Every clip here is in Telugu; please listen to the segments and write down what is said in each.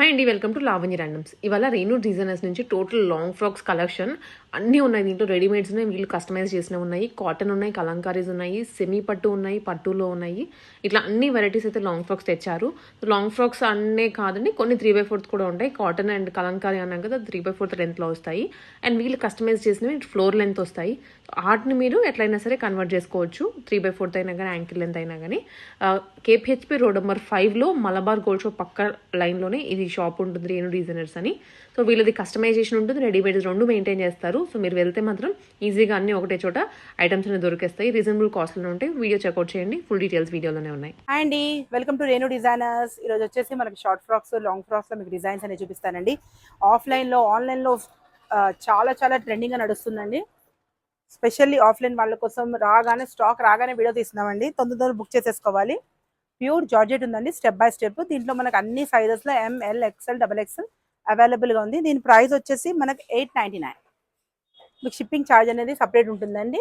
హాయ్ అండి వెల్కమ్ టు లావణ్య ర్యాండమ్స్ ఇవాళ రేణు డిజైనర్స్ నుంచి టోటల్ లాంగ్ ఫ్రాక్స్ కలెక్షన్ అన్నీ ఉన్నాయి దీంట్లో. రెడీమేడ్స్ ఉన్నాయి వీళ్ళు కస్టమైజ్ చేసినవి ఉన్నాయి. కాటన్ ఉన్నాయి కలంకారీస్ ఉన్నాయి సెమీ పట్టు ఉన్నాయి పట్టులో ఉన్నాయి. ఇట్లా అన్ని వెరైటీస్ అయితే లాంగ్ ఫ్రాక్స్ తెచ్చారు. లాంగ్ ఫ్రాక్స్ అన్నే కాదండి కొన్ని త్రీ బై ఫోర్త్ కూడా ఉంటాయి. కాటన్ అండ్ కలంకారీ అన్నాం కదా త్రీ బై ఫోర్త్ లెంత్లో వస్తాయి. అండ్ వీళ్ళు కస్టమైజ్ చేసినవి ఫ్లోర్ లెంత్ వస్తాయి. ఆర్ట్ని మీరు ఎట్లయినా సరే కన్వర్ట్ చేసుకోవచ్చు. త్రీ బై ఫోర్త్ అయినా కానీ యాంకిల్ లెంత్ అయినా కానీ కేపిహెచ్పి రోడ్ నెంబర్ ఫైవ్లో మలబార్ గోల్డ్ షో పక్క లైన్లోనే ఇది షాప్ ఉంటుంది రేణు డిజైనర్స్ అని. సో వీళ్ళది కస్టమైజేషన్ ఉంటుంది రెడీమేడ్స్ రెండు మెయింటైన్ చేస్తారు. సో మీరు వెళ్తే మాత్రం ఈజీగా అన్ని ఒకటే చోట ఐటమ్స్ అనేవి దొరికేస్తాయి. రీజనబుల్ కాస్ట్లో ఉంటాయి. వీడియో చెక్అవుట్ చేయండి. ఫుల్ డీటెయిల్స్ వీడియోలోనే ఉన్నాయి. అండ్ అండి వెల్కమ్ టు రేణు డిజైనర్స్ ఈరోజు వచ్చేసి మనకి షార్ట్ ఫ్రాక్స్ లాంగ్ ఫ్రాక్స్లో మీకు డిజైన్స్ అనేవి చూపిస్తానండి. ఆఫ్లైన్లో ఆన్లైన్లో చాలా చాలా ట్రెండింగ్గా నడుస్తుందండి. స్పెషల్లీ ఆఫ్లైన్ వాళ్ళ కోసం రాగానే స్టాక్ రాగానే వీడియో తీస్తున్నామండి. తొందర తొందర బుక్ చేసేసుకోవాలి. ప్యూర్ జార్జెట్ ఉందండి స్టెప్ బై స్టెప్. దీంట్లో మనకు అన్ని సైజెస్లో M L XL double XL అవైలబుల్గా ఉంది. దీని ప్రైస్ వచ్చేసి మనకు ఎయిట్ నైంటీ నైన్ మీకు షిప్పింగ్ ఛార్జ్ అనేది సపరేట్ ఉంటుందండి.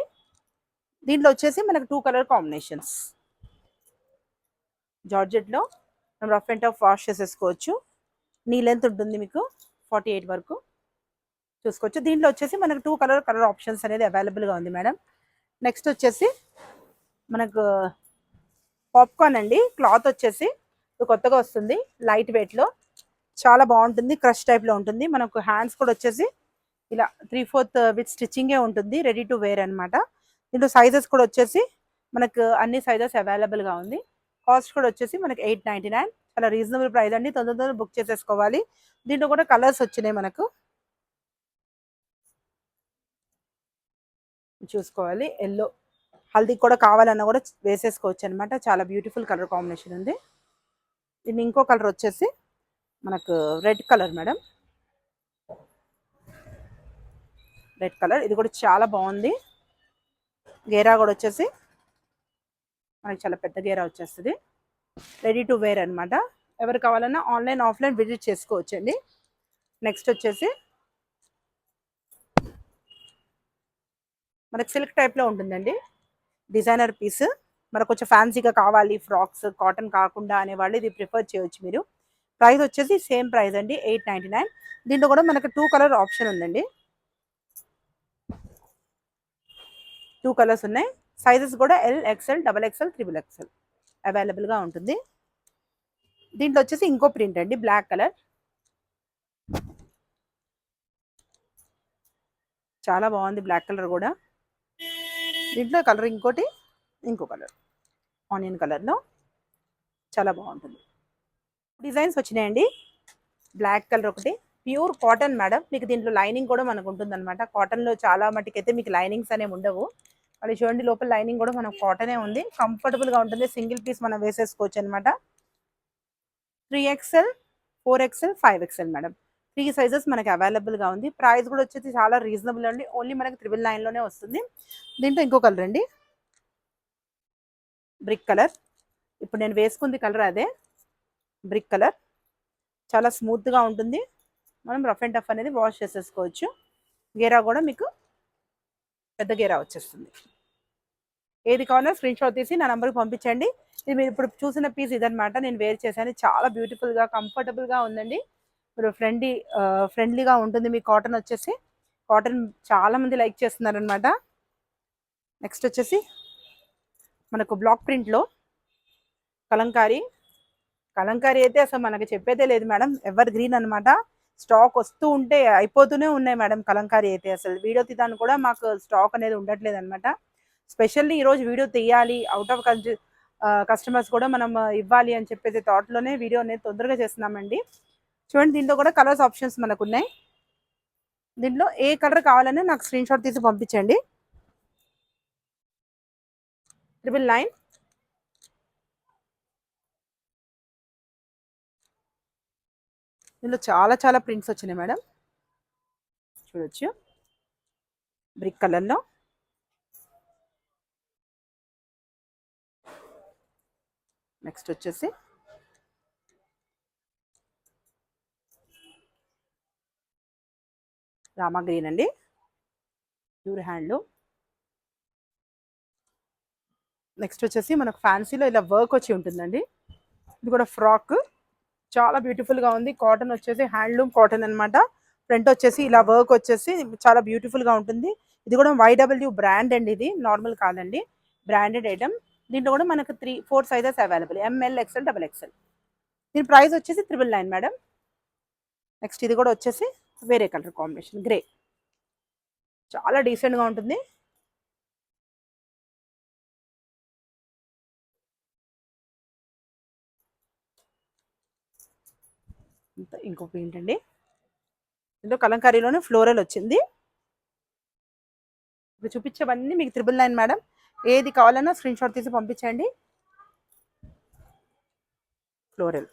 దీంట్లో వచ్చేసి మనకు టూ కలర్ కాంబినేషన్స్ జార్జెట్లో మనం రఫ్ అండ్ టఫ్ వాష్ చేసేసుకోవచ్చు. నీ లెంత్ ఉంటుంది మీకు ఫార్టీ ఎయిట్ వరకు చూసుకోవచ్చు. దీంట్లో వచ్చేసి మనకు టూ కలర్ కలర్ ఆప్షన్స్ అనేది అవైలబుల్గా ఉంది మేడం. నెక్స్ట్ వచ్చేసి మనకు పాప్కార్న్ అండి. క్లాత్ వచ్చేసి కొత్తగా వస్తుంది. లైట్ వెయిట్లో చాలా బాగుంటుంది. క్రష్ టైప్లో ఉంటుంది. మనకు హ్యాండ్స్ కూడా వచ్చేసి ఇలా త్రీ ఫోర్త్ విత్ స్టిచ్చింగే ఉంటుంది. రెడీ టు వేర్ అనమాట దీంట్లో సైజెస్ కూడా వచ్చేసి మనకు అన్ని సైజెస్ అవైలబుల్గా ఉంది. కాస్ట్ కూడా వచ్చేసి మనకి ఎయిట్ నైంటీ నైన్ చాలా రీజనబుల్ ప్రైస్ అండి. తొందర తొందర బుక్ చేసేసుకోవాలి. దీంట్లో కూడా కలర్స్ వచ్చినాయి మనకు. చూసుకోవాలి. ఎల్లో హల్దీ కూడా కావాలన్నా కూడా వేసేసుకోవచ్చు అనమాట చాలా బ్యూటిఫుల్ కలర్ కాంబినేషన్ ఉంది. దీన్ని ఇంకో కలర్ వచ్చేసి మనకు red colour madam. Red colour ఇది కూడా చాలా బాగుంది. గేరా కూడా వచ్చేసి మనకి చాలా పెద్ద గేరా వచ్చేస్తుంది. రెడీ టు వేర్ అనమాట ఎవరు కావాలన్నా ఆన్లైన్ ఆఫ్లైన్ విజిట్ చేసుకోవచ్చండి. నెక్స్ట్ వచ్చేసి మనకి సిల్క్ టైప్లో ఉంటుందండి. Designer piece. మనకు కొంచెం ఫ్యాన్సీగా కావాలి ఫ్రాక్స్ కాటన్ కాకుండా అనేవాళ్ళు ఇది ప్రిఫర్ చేయొచ్చు మీరు. ప్రైస్ వచ్చేసి సేమ్ ప్రైస్ అండి ఎయిట్ నైంటీ నైన్. దీంట్లో కూడా మనకు టూ కలర్ ఆప్షన్ ఉందండి. టూ కలర్స్ ఉన్నాయి. సైజెస్ కూడా L XL double XL triple XL అవైలబుల్గా ఉంటుంది. దీంట్లో వచ్చేసి ఇంకో ప్రింట్ అండి బ్లాక్ కలర్. చాలా బాగుంది బ్లాక్ కలర్ కూడా. దీంట్లో కలర్ ఇంకోటి ఇంకో కలర్. ఆనియన్ కలర్లో చాలా బాగుంటుంది. డిజైన్స్ వచ్చినాయండి. బ్లాక్ కలర్ ఒకటి. Pure cotton madam. మీకు దీంట్లో లైనింగ్ కూడా మనకు ఉంటుంది అనమాట కాటన్లో చాలా మటుకైతే మీకు లైనింగ్స్ అనేవి ఉండవు. మళ్ళీ చూడండి లోపల లైనింగ్ కూడా మనకు కాటనే ఉంది. కంఫర్టబుల్గా ఉంటుంది. సింగిల్ పీస్ మనం వేసేసుకోవచ్చు అనమాట three XL four XL five XL madam. Three sizes మనకి అవైలబుల్గా ఉంది. ప్రైస్ కూడా వచ్చేసి చాలా రీజనబుల్ అండి. ఓన్లీ మనకి త్రిబుల్ నైన్లోనే వస్తుంది. దీంట్లో ఇంకో కలర్ అండి. Brick colour. ఇప్పుడు నేను వేసుకుంది కలర్ అదే. Brick colour. చాలా స్మూత్గా ఉంటుంది. మనం రఫ్ అండ్ టఫ్ అనేది వాష్ చేసేసుకోవచ్చు. గేరా కూడా మీకు పెద్ద గేరా వచ్చేస్తుంది. ఏది కావాలో స్క్రీన్ షాట్ తీసి నా నెంబర్కి పంపించండి. ఇది మీరు ఇప్పుడు చూసిన పీస్ ఇదనమాట నేను వేర్ చేశాను. చాలా బ్యూటిఫుల్గా కంఫర్టబుల్గా ఉందండి. ఫ్రెండ్లీ ఫ్రెండ్లీగా ఉంటుంది. మీ కాటన్ వచ్చేసి కాటన్ చాలా మంది లైక్ చేస్తున్నారనమాట నెక్స్ట్ వచ్చేసి మనకు బ్లాక్ ప్రింట్లో కలంకారీ. కలంకారీ అయితే అసలు మనకి చెప్పేదే లేదు మేడం. ఎవర్ గ్రీన్ అనమాట స్టాక్ వస్తూ ఉంటే అయిపోతూనే ఉన్నాయి మేడం కలంకారీ అయితే అసలు. వీడియో తీయడానికి కూడా మాకు స్టాక్ అనేది ఉండట్లేదు అనమాట స్పెషల్లీ ఈరోజు వీడియో తీయాలి అవుట్ ఆఫ్ కంట్రీ కస్టమర్స్ కూడా మనం ఇవ్వాలి అని చెప్పేసి థాట్లోనే వీడియో అనేది తొందరగా చేస్తున్నామండి. చూడండి దీంట్లో కూడా కలర్స్ ఆప్షన్స్ మనకు ఉన్నాయి దీంట్లో ఏ కలర్ కావాలన్నా నాకు స్క్రీన్ షాట్ తీసి పంపించండి. ట్రిపుల్ నైన్ దీంట్లో చాలా చాలా ప్రింట్స్ వచ్చినాయి మేడం. చూడొచ్చు. బ్రిక్ కలర్లో నెక్స్ట్ వచ్చేసి రామా గ్రీన్ అండి. ప్యూర్ హ్యాండ్లూమ్ నెక్స్ట్ వచ్చేసి మనకు ఫ్యాన్సీలో ఇలా వర్క్ వచ్చి ఉంటుందండి. ఇది కూడా ఫ్రాక్. చాలా బ్యూటిఫుల్గా ఉంది. కాటన్ వచ్చేసి హ్యాండ్లూమ్ కాటన్ అన్నమాట. ఫ్రంట్ వచ్చేసి ఇలా వర్క్ వచ్చేసి చాలా బ్యూటిఫుల్గా ఉంటుంది. ఇది కూడా వైడబ్ల్యూ బ్రాండ్ అండి ఇది. నార్మల్ కాదండి. Branded item. దీంట్లో కూడా మనకు three four sizes available. M L XL double XL దీని ప్రైస్ వచ్చేసి త్రిబుల్ నైన్ మేడం. నెక్స్ట్ ఇది కూడా వచ్చేసి వేరే కలర్ కాంబినేషన్. గ్రే. చాలా డీసెంట్గా ఉంటుంది. ఇంత ఇంకొక ఏంటండి? ఇందులో కలంకారీలోనే ఫ్లోరల్ వచ్చింది. ఇప్పుడు చూపించేవన్నీ మీకు త్రిబుల్ నైన్ మేడం. ఏది కావాలన్నా స్క్రీన్ షాట్ తీసి పంపించండి. ఫ్లోరల్.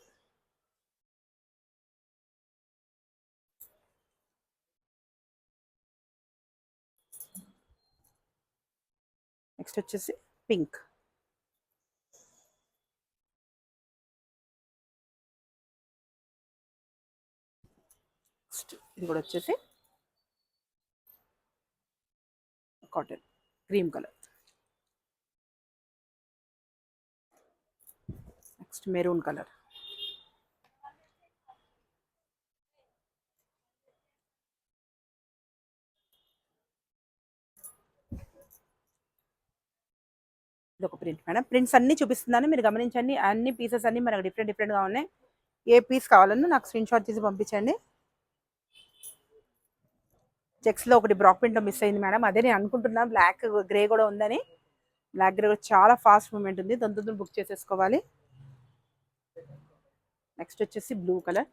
నెక్స్ట్ వచ్చేసి పింక్. నెక్స్ట్ ఇది కూడా వచ్చేసి cotton cream colour. Next maroon colour. ఇది ఒక ప్రింట్. మేడం ప్రింట్స్ అన్ని చూపిస్తున్నాను. మీరు గమనించండి అన్ని పీసెస్ అన్ని మనకు డిఫరెంట్ డిఫరెంట్గా ఉన్నాయి. ఏ పీస్ కావాలన్నా నాకు స్క్రీన్ షాట్ తీసి పంపించండి. చెక్స్లో ఒకటి బ్రాక్ ప్రింట్ మిస్ అయింది మేడం. అదే నేను అనుకుంటున్నా బ్లాక్ గ్రే కూడా ఉందని. బ్లాక్ గ్రే కూడా చాలా ఫాస్ట్ మూమెంట్ ఉంది. తొందర బుక్ చేసేసుకోవాలి. నెక్స్ట్ వచ్చేసి బ్లూ కలర్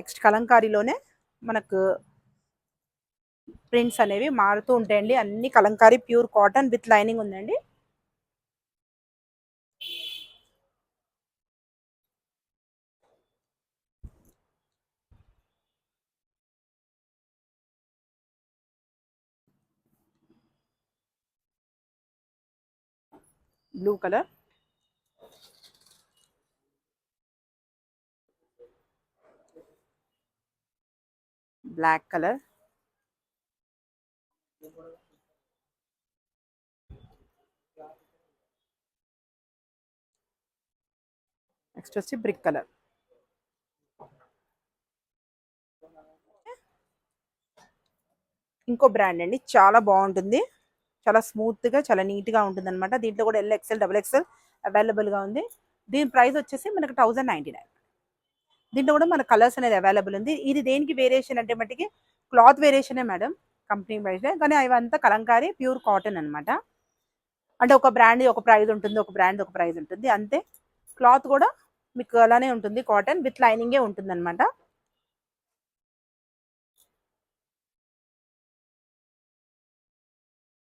నెక్స్ట్ కలంకారీలోనే మనకు ప్రింట్స్ అనేవి మారుతూ ఉంటాయండి. అన్ని kalamkari pure cotton with lining ఉందండి. Blue colour. Black colour. Next వచ్చి బ్రిక్ కలర్. ఇంకో బ్రాండ్ అండి. చాలా బాగుంటుంది. చాలా స్మూత్గా చాలా నీట్గా ఉంటుంది అనమాట దీంట్లో కూడా ఎల్ ఎక్స్ఎల్ డబుల్ ఎక్స్ఎల్ అవైలబుల్గా ఉంది. దీని ప్రైస్ వచ్చేసి మనకు థౌజండ్ నైంటీ నైన్. దీంట్లో కూడా మన కలర్స్ అనేది అవైలబుల్ ఉంది. ఇది దేనికి వేరియేషన్ అంటే మట్టికి క్లాత్ వేరియేషనే మేడం కంపెనీ వైజ్ కానీ అవంతా కలంకారీ ప్యూర్ కాటన్ అనమాట అంటే ఒక బ్రాండ్ ఒక ప్రైజ్ ఉంటుంది ఒక బ్రాండ్ ఒక ప్రైజ్ ఉంటుంది. అంతే. క్లాత్ కూడా మీకు అలానే ఉంటుంది కాటన్ విత్ లైనింగే ఉంటుంది అనమాట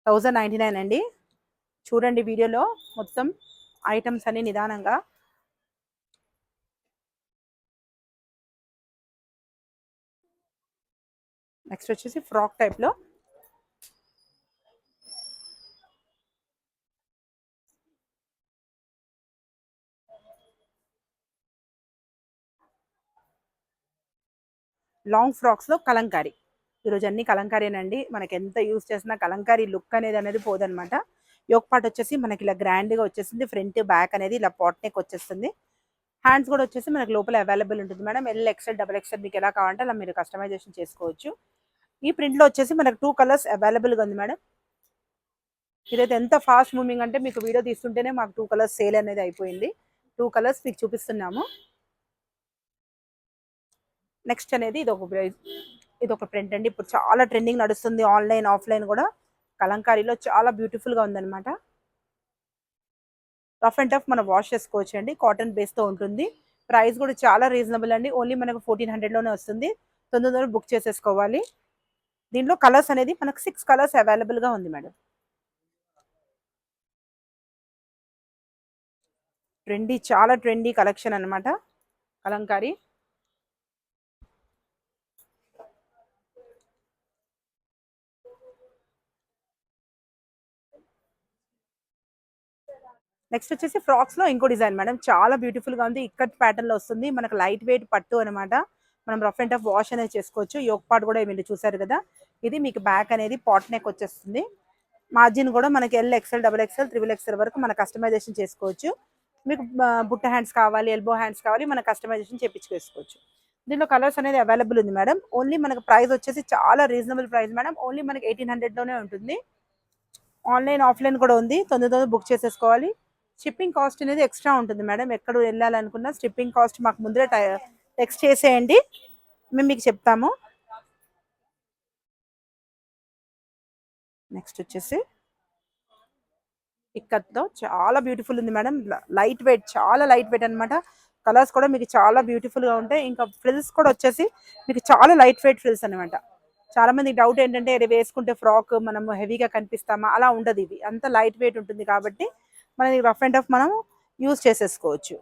థౌజండ్ నైంటీ నైన్ అండి. చూడండి వీడియోలో మొత్తం ఐటమ్స్ అన్ని నిదానంగా నెక్స్ట్ వచ్చేసి ఫ్రాక్ టైప్లో లాంగ్ ఫ్రాక్స్లో కలంకారీ. ఈరోజు అన్ని కలంకారీనండి. మనకి ఎంత యూస్ చేసినా కలంకారీ లుక్ అనేది అనేది పోదనమాట యోక్ పార్ట్ వచ్చేసి మనకి ఇలా గ్రాండ్గా వచ్చేసింది. ఫ్రంట్ బ్యాక్ అనేది ఇలా పాట్ నెక్ వచ్చేస్తుంది. హ్యాండ్స్ కూడా వచ్చేసి మనకి లోపల అవైలబుల్ ఉంటుంది madam. L XL double XL మీకు ఎలా కావాలంటే అలా మీరు కస్టమైజేషన్ చేసుకోవచ్చు. ఈ ప్రింట్లో వచ్చేసి మనకు టూ కలర్స్ అవైలబుల్గా ఉంది మేడం ఇదైతే ఎంత ఫాస్ట్ మూవింగ్ అంటే మీకు వీడియో తీస్తుంటేనే మాకు టూ కలర్స్ సేల్ అనేది అయిపోయింది. టూ కలర్స్ మీకు చూపిస్తున్నాము. నెక్స్ట్ అనేది ఇది ఒక ఇది ఒక ప్రింట్ అండి. ఇప్పుడు చాలా ట్రెండింగ్ నడుస్తుంది ఆన్లైన్ ఆఫ్లైన్ కూడా. కలంకారీలో చాలా బ్యూటిఫుల్గా ఉందన్నమాట. రఫ్ అండ్ టఫ్ మనం వాష్ చేసుకోవచ్చు అండి కాటన్ బేస్తో ఉంటుంది. ప్రైస్ కూడా చాలా రీజనబుల్ అండి. ఓన్లీ మనకు ఫోర్టీన్ హండ్రెడ్లోనే వస్తుంది. తొందర బుక్ చేసేసుకోవాలి. దీంట్లో కలర్స్ అనేది మనకు సిక్స్ కలర్స్ అవైలబుల్గా ఉంది మేడం. ట్రెండీ చాలా ట్రెండీ కలెక్షన్ అన్నమాట. కలంకారీ నెక్స్ట్ వచ్చేసి ఫ్రాక్స్లో ఇంకో డిజైన్ మేడం. చాలా బ్యూటిఫుల్గా ఉంది. ఇక్కట్ ప్యాటర్న్లో వస్తుంది. మనకు లైట్ వెయిట్ పట్టు అనమాట మనం రఫ్ అండ్ టఫ్ వాష్ అనేది చేసుకోవచ్చు. యోక్ పాట్ కూడా మీరు చూసారు కదా. ఇది మీకు బ్యాక్ అనేది పాట్ నెక్ వచ్చేస్తుంది. మార్జిన్ కూడా మనకి L XL double XL triple XL వరకు మన కస్టమైజేషన్ చేసుకోవచ్చు. మీకు బుట్ట హ్యాండ్స్ కావాలి ఎల్బో హ్యాండ్స్ కావాలి మన కస్టమైజేషన్ చేపించుకోవచ్చు. దీంట్లో కలర్స్ అనేది అవైలబుల్ ఉంది మేడం ఓన్లీ మనకు ప్రైస్ వచ్చేసి చాలా రీజనబుల్ ప్రైస్ మేడం ఓన్లీ మనకి ఎయిటీన్ హండ్రెడ్లోనే ఉంటుంది. ఆన్లైన్ ఆఫ్లైన్ కూడా ఉంది. తొందర తొందర బుక్ చేసేసుకోవాలి. షిప్పింగ్ కాస్ట్ అనేది ఎక్స్ట్రా ఉంటుంది మేడం ఎక్కడ వెళ్ళాలనుకున్నా షిప్పింగ్ కాస్ట్ మాకు ముందరే టెక్స్ట్ చేసేయండి. మేము మీకు చెప్తాము. నెక్స్ట్ వచ్చేసి ఇక్కత్తో చాలా బ్యూటిఫుల్ ఉంది మేడం లైట్ వెయిట్ చాలా లైట్ వెయిట్ అనమాట కలర్స్ కూడా మీకు చాలా బ్యూటిఫుల్గా ఉంటాయి. ఇంకా ఫ్రిల్స్ కూడా వచ్చేసి మీకు చాలా లైట్ వెయిట్ ఫ్రిల్స్ అనమాట చాలా మంది డౌట్ ఏంటంటే ఇది వేసుకుంటే ఫ్రాక్ మనం హెవీగా కనిపిస్తామా? అలా ఉండదు ఇవి అంత లైట్ వెయిట్ ఉంటుంది కాబట్టి మనం రఫ్ అండ్ టఫ్ మనం యూజ్ చేసేసుకోవచ్చు.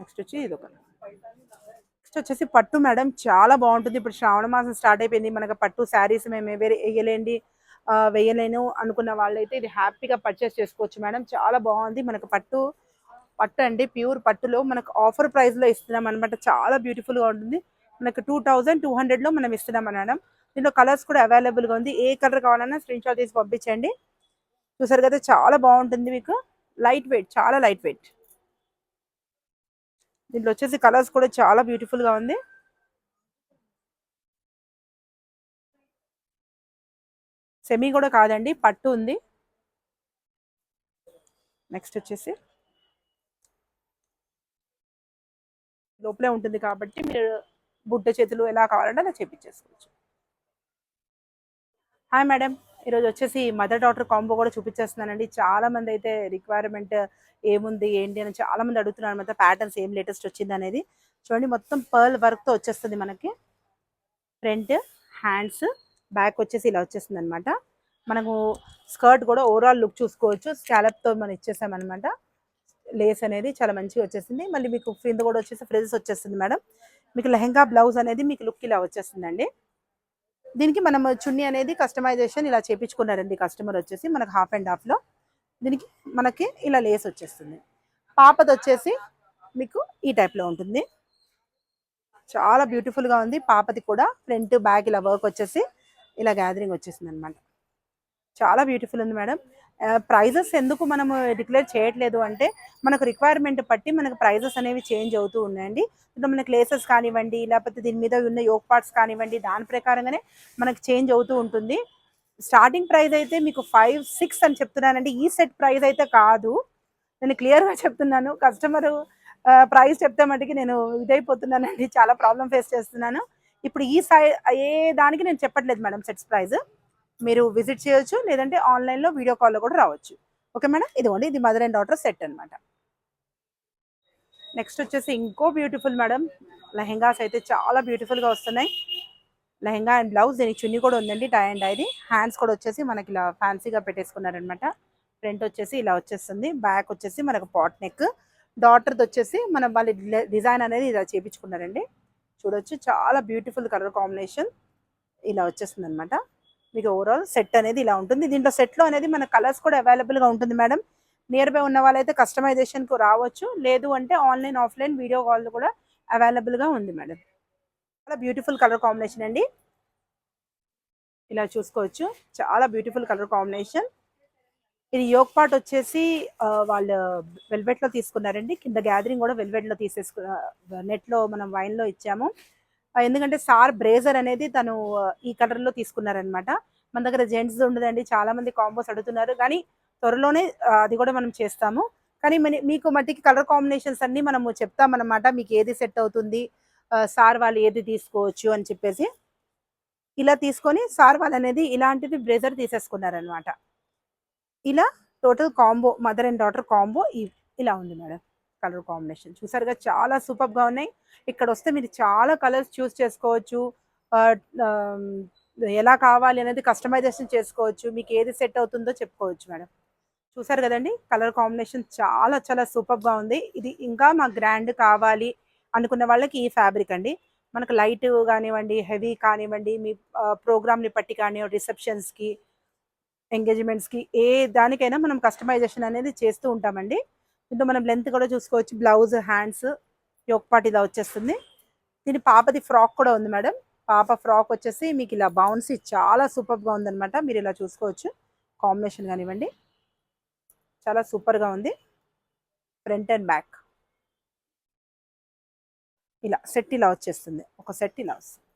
నెక్స్ట్ వచ్చి ఇది ఒక నెక్స్ట్ వచ్చేసి పట్టు మేడం చాలా బాగుంటుంది. ఇప్పుడు శ్రావణ మాసం స్టార్ట్ అయిపోయింది. మనకు పట్టు శారీస్ మేము వేరే వేయలేండి వేయలేను అనుకున్న వాళ్ళైతే ఇది హ్యాపీగా పర్చేస్ చేసుకోవచ్చు మేడం. చాలా బాగుంది. మనకు పట్టు పట్టు అండి ప్యూర్ పట్టులో మనకు ఆఫర్ ప్రైస్లో ఇస్తున్నాం అనమాట చాలా బ్యూటిఫుల్గా ఉంటుంది. మనకు టూ థౌజండ్ టూ హండ్రెడ్లో మనం ఇస్తున్నాం మేడం. దీంట్లో కలర్స్ కూడా అవైలబుల్గా ఉంది. ఏ కలర్ కావాలన్నా స్క్రీన్ షాట్ తీసి పంపించండి. చూసారు కదా చాలా బాగుంటుంది మీకు. లైట్ వెయిట్ చాలా లైట్ వెయిట్ దీంట్లో వచ్చేసి కలర్స్ కూడా చాలా బ్యూటిఫుల్గా ఉంది. సెమీ కూడా కాదండి పట్టు ఉంది. నెక్స్ట్ వచ్చేసి లోపలే ఉంటుంది కాబట్టి మీరు బుడ్డ చేతులు ఎలా కావాలంటే అలా చేపించేసుకోవచ్చు. Hi madam. ఈరోజు వచ్చేసి మదర్ డాటర్ కాంబో కూడా చూపించేస్తున్నానండి. చాలా మంది అయితే రిక్వైర్మెంట్ ఏముంది ఏంటి అని చాలా మంది అడుగుతున్నారు. అనమాట ప్యాటర్న్స్ ఏం లేటెస్ట్ వచ్చింది అనేది. చూడండి మొత్తం పర్ల్ వర్క్తో వచ్చేస్తుంది మనకి. ఫ్రంట్ హ్యాండ్స్ బ్యాక్ వచ్చేసి ఇలా వచ్చేస్తుంది అనమాట మనకు స్కర్ట్ కూడా ఓవరాల్ లుక్ చూసుకోవచ్చు. స్కాలప్తో మనం ఇచ్చేసామన్నమాట. లేస్ అనేది చాలా మంచిగా వచ్చేసింది. మళ్ళీ మీకు క్రింద కూడా వచ్చేసి ఫ్రిజెస్ వచ్చేస్తుంది మేడం. మీకు లెహంగా బ్లౌజ్ అనేది మీకు లుక్ ఇలా వచ్చేస్తుందండి. దీనికి మనం చున్నీ అనేది కస్టమైజేషన్ ఇలా చేపించుకున్నారండి. కస్టమర్ వచ్చేసి మనకు హాఫ్ అండ్ హాఫ్లో దీనికి మనకి ఇలా లేస్ వచ్చేస్తుంది. పాపది వచ్చేసి మీకు ఈ టైప్లో ఉంటుంది. చాలా బ్యూటిఫుల్గా ఉంది. పాపది కూడా ఫ్రంట్ బ్యాక్ ఇలా వర్క్ వచ్చేసి ఇలా గ్యాదరింగ్ వచ్చేసింది అనమాట చాలా బ్యూటిఫుల్ ఉంది మేడం. ప్రైజెస్ ఎందుకు మనము డిక్లేర్ చేయట్లేదు అంటే మనకు రిక్వైర్మెంట్ బట్టి మనకు ప్రైజెస్ అనేవి చేంజ్ అవుతూ ఉన్నాయండి. ఇప్పుడు మనకి లేసెస్ కానివ్వండి లేకపోతే దీని మీద ఉన్న యోగ్ పార్ట్స్ కానివ్వండి దాని ప్రకారంగానే మనకు చేంజ్ అవుతూ ఉంటుంది. స్టార్టింగ్ ప్రైస్ అయితే మీకు ఫైవ్ సిక్స్ అని చెప్తున్నానండి. ఈ సెట్ ప్రైస్ అయితే కాదు. నేను క్లియర్గా చెప్తున్నాను. కస్టమర్ ప్రైస్ చెప్తే మటుకి నేను ఇదైపోతున్నానండి. చాలా ప్రాబ్లం ఫేస్ చేస్తున్నాను. ఇప్పుడు ఈ సై ఏ దానికి నేను చెప్పట్లేదు మేడం సెట్స్ ప్రైస్ మీరు విజిట్ చేయొచ్చు లేదంటే ఆన్లైన్లో వీడియో కాల్లో కూడా రావచ్చు. Okay madam? ఇదిగోండి ఇది మదర్ అండ్ డాటర్ సెట్ అనమాట నెక్స్ట్ వచ్చేసి ఇంకో బ్యూటిఫుల్ మేడం. లెహెంగాస్ అయితే చాలా బ్యూటిఫుల్గా వస్తున్నాయి. లెహెంగా అండ్ బ్లౌజ్ దీనికి చున్నీ కూడా ఉందండి టై అండ్ ఇది హ్యాండ్స్ కూడా వచ్చేసి మనకి ఇలా ఫ్యాన్సీగా పెట్టేసుకున్నారనమాట ఫ్రంట్ వచ్చేసి ఇలా వచ్చేస్తుంది. బ్యాక్ వచ్చేసి మనకు పాట్ నెక్. డాటర్ది వచ్చేసి మనం వాళ్ళ డిజైన్ అనేది ఇలా చేపించుకున్నారండి. చూడొచ్చు చాలా బ్యూటిఫుల్ కలర్ కాంబినేషన్. ఇలా వచ్చేస్తుంది అనమాట మీకు ఓవరాల్ సెట్ అనేది ఇలా ఉంటుంది. దీంట్లో సెట్లో అనేది మన కలర్స్ కూడా అవైలబుల్గా ఉంటుంది మేడం నియర్ బై ఉన్న వాళ్ళైతే కస్టమైజేషన్కు రావచ్చు. లేదు అంటే ఆన్లైన్ ఆఫ్లైన్ వీడియో కాల్ కూడా అవైలబుల్గా ఉంది మేడం చాలా బ్యూటిఫుల్ కలర్ కాంబినేషన్ అండి. ఇలా చూసుకోవచ్చు. చాలా బ్యూటిఫుల్ కలర్ కాంబినేషన్ ఇది యోగ్ పార్ట్ వచ్చేసి వాళ్ళు వెల్వెట్లో తీసుకున్నారండి. కింద గ్యాదరింగ్ కూడా వెల్వెట్లో తీసేసుకు నెట్లో మనం వైన్లో ఇచ్చాము. ఎందుకంటే సార్ బ్రేజర్ అనేది తను ఈ కలర్లో తీసుకున్నారనమాట మన దగ్గర జెంట్స్ ఉండదండి చాలా మంది కాంబోస్ అడుగుతున్నారు. కానీ త్వరలోనే అది కూడా మనం చేస్తాము. కానీ మన- మీకు మట్టికి కలర్ కాంబినేషన్స్ అన్నీ మనము చెప్తామన్నమాట. మీకు ఏది సెట్ అవుతుంది సార్ వాళ్ళు ఏది తీసుకోవచ్చు అని చెప్పేసి. ఇలా తీసుకొని సార్ వాళ్ళు అనేది ఇలాంటిది బ్రేజర్ తీసేసుకున్నారనమాట ఇలా total combo mother and daughter combo ఇలా ఉంది మేడం. Colour combination. చూసారుగా చాలా సూపర్గా ఉన్నాయి. ఇక్కడ వస్తే మీరు చాలా కలర్స్ చూస్ చేసుకోవచ్చు. ఎలా కావాలి అనేది కస్టమైజేషన్ చేసుకోవచ్చు. మీకు ఏది సెట్ అవుతుందో చెప్పుకోవచ్చు మేడం. చూసారు కదండి? కలర్ కాంబినేషన్ చాలా చాలా సూపర్గా ఉంది. ఇది ఇంకా మా గ్రాండ్ కావాలి అనుకున్న వాళ్ళకి ఈ ఫ్యాబ్రిక్ అండి. మనకు లైట్ కానివ్వండి హెవీ కానివ్వండి మీ ప్రోగ్రామ్ని బట్టి కానివ్వండి రిసెప్షన్స్కి ఎంగేజ్మెంట్స్కి ఏ దానికైనా మనం కస్టమైజేషన్ అనేది చేస్తూ ఉంటామండి. దీంట్లో మనం లెంత్ కూడా చూసుకోవచ్చు. బ్లౌజ్ హ్యాండ్స్ యోక్ పార్ట్ ఇలా వచ్చేస్తుంది. దీని పాపది ఫ్రాక్ కూడా ఉంది మేడం. పాప ఫ్రాక్ వచ్చేసి మీకు ఇలా బౌన్సీ చాలా సూపర్గా ఉందన్నమాట. మీరు ఇలా చూసుకోవచ్చు. కాంబినేషన్ కానివ్వండి. చాలా సూపర్గా ఉంది. ఫ్రంట్ అండ్ బ్యాక్ ఇలా సెట్ ఇలా వచ్చేస్తుంది. ఒక సెట్ ఇలా వస్తుంది.